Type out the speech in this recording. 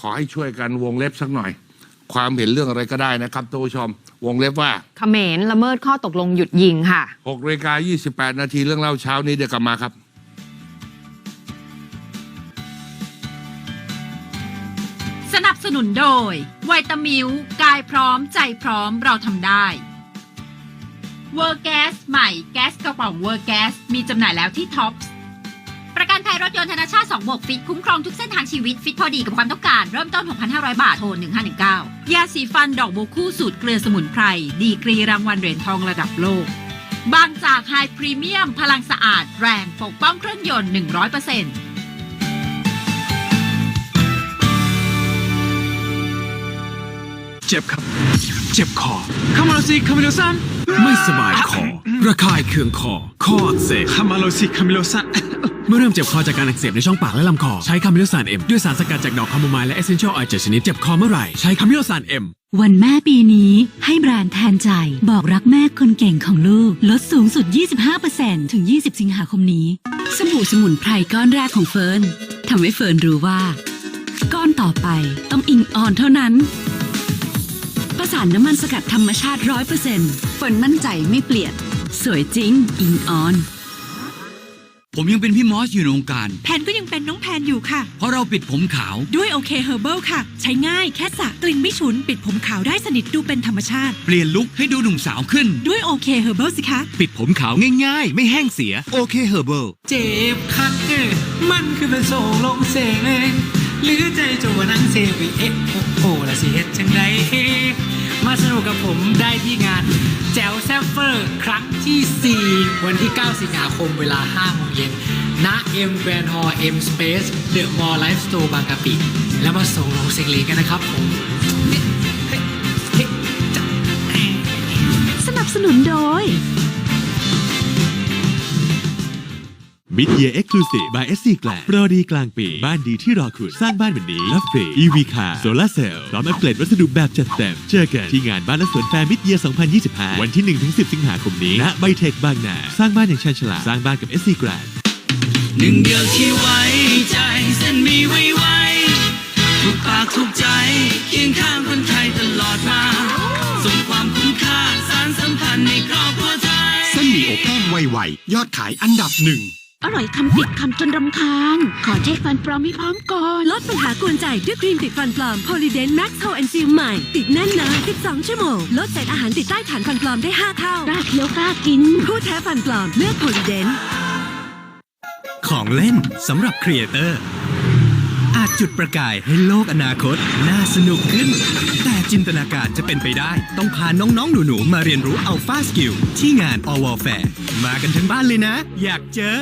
ขอให้ช่วยกันวงเล็บสักหน่อย ความเห็นเรื่องอะไรก็ได้นะครับท่านผู้ชม วงเล็บว่าเขมรละเมิดข้อตกลงหยุดยิงค่ะ 6นาฬิกา28 นาทีเรื่องเล่าเช้านี้เดี๋ยวกลับมาครับสนับสนุนโดยไวตามิวกายพร้อมใจพร้อมเราทำได้ เวอร์แกสใหม่แก๊สกระป๋องเวอร์แกสมีจำหน่ายแล้วที่ท็อปส์ประกันภั ยรถยนต์ธนาชาติ2บวกฟิตคุ้มครองทุกเส้นทางชีวิตฟิตพอดีกับความต้องการเริ่มต้น 6,500 บาท โทร 1519 ยาสีฟันดอกโบวคู่สูตรเกลือสมุนไพร ดีกรีรางวัลเหรียญทองระดับโลก บางจากไฮพรีเมียม พลังสะอาดแรงปกป้องเครื่องยนต์ 100%เจ็บครับ เจ็บคอคามาโลซิคามิโลซันไม่สบายคอระคายเคืองคอ คออักเสบคามาโลซิคามิโลซัน เมื่อเริ่มเจ็บคอจากการอักเสบในช่องปากและลำคอ ใช้คามิโลซานเอ็มด้วยสารสกัดจากดอกคาโมไมล์และเอเซนเชียลออยล์เจ็ดชนิดเจ็บคอเมื่อไหร่ใช้คามิโลซานเอ็มวันแม่ปีนี้ให้แบรนด์แทนใจ บอกรักแม่คนเก่งของลูก ลดสูงสุด 25%ถึง 20 สิงหาคมนี้ สบู่สมุนไพรก้อนแรกของเฟิร์นทำให้เฟิร์นรู้ว่า ก้อนต่อไปต้องอิงออนเท่านั้น ประสานน้ำมันสกัดธรรมชาติ 100%เฟิร์นมั่นใจไม่เปลี่ยน สวยจริง อิงออน ผมยังเป็นพี่มอสอยู่ในวงการ แพนก็ยังเป็นน้องแพนอยู่ค่ะ เพราะเราปิดผมขาว ด้วยโอเคเฮอร์เบิลค่ะ ใช้ง่ายแค่สระกลิ่นไม่ฉุน ปิดผมขาวได้สนิทดูเป็นธรรมชาติ เปลี่ยนลุคให้ดูหนุ่มสาวขึ้น ด้วยโอเคเฮอร์เบิลสิคะ ปิดผมขาวง่ายๆ ไม่แห้งเสียโอเคเฮอร์เบิลเจ็บคันเออมันคือเป็นโศกลงเสงเองหรือใจจะว่านั่งเซวิเอะโอ้โหละสิเฮ็ดจังไดมาสนุกกับผมได้ที่งานแจวแซฟเฟอร์ครั้งที่ 4 วันที่ 9 สิงหาคมเวลา5โมงเย็นณเอ็มแกรนด์ฮอล์เอ็มสเปซเดอะมอลล์ไลฟ์สโตร์บางกะปิ แล้วมาส่งลงเซ็งเลงกันนะครับผม สนับสนุนโดย มิดเยียเอ็กซ์คลูซีฟ by SC แกลโปรดีกลางปี บ้านดีที่รอคุณ สร้างบ้านวันนี้รับฟรี EV Car Solar Cell พร้อมอัปเกรดวัสดุแบบจัดเต็ม เจอกันที่งานบ้านและสวนแฟร์มิดเยีย2025 วันที่ 1-10 สิงหาคมนี้ณไบเทคบางนา สร้างบ้านอย่างชาญฉลาด สร้างบ้านกับ SC แกลหนึ่งเดียวที่ไว้ใจเส้นมีไว้ไว้ทุกปากทุกใจเคียงข้างคนไทยตลอดมาส่งความคุ้มค่าสารสัมพันธ์ในครอบครัวไทยเส้นหมี่อบแห้งไวๆยอดขายอันดับหนึ่ง อร่อยคำติดคำจนรำคาญ ขอเช็คฟันปลอมให้พร้อมก่อน ลดปัญหากวนใจด้วยครีมติดฟันปลอม Polydent Max Hold and Seal ใหม่ ติดแน่นนาน12 ชั่วโมง ลดเศษอาหารติดใต้ฐานฟันปลอมได้ 5 เท่ากล้าเคี้ยวกล้ากิน ผู้แท้ฟันปลอมเลือก Polydent ของเล่นสำหรับครีเอเตอร์ อาจจุดประกายให้โลกอนาคต น่าสนุกขึ้น แต่จินตนาการจะเป็นไปได้ ต้องพาน้องๆ หนูๆ มาเรียนรู้อัลฟาสกิลที่งาน All War Fair มากันทั้งบ้านเลยนะ อยากเจอ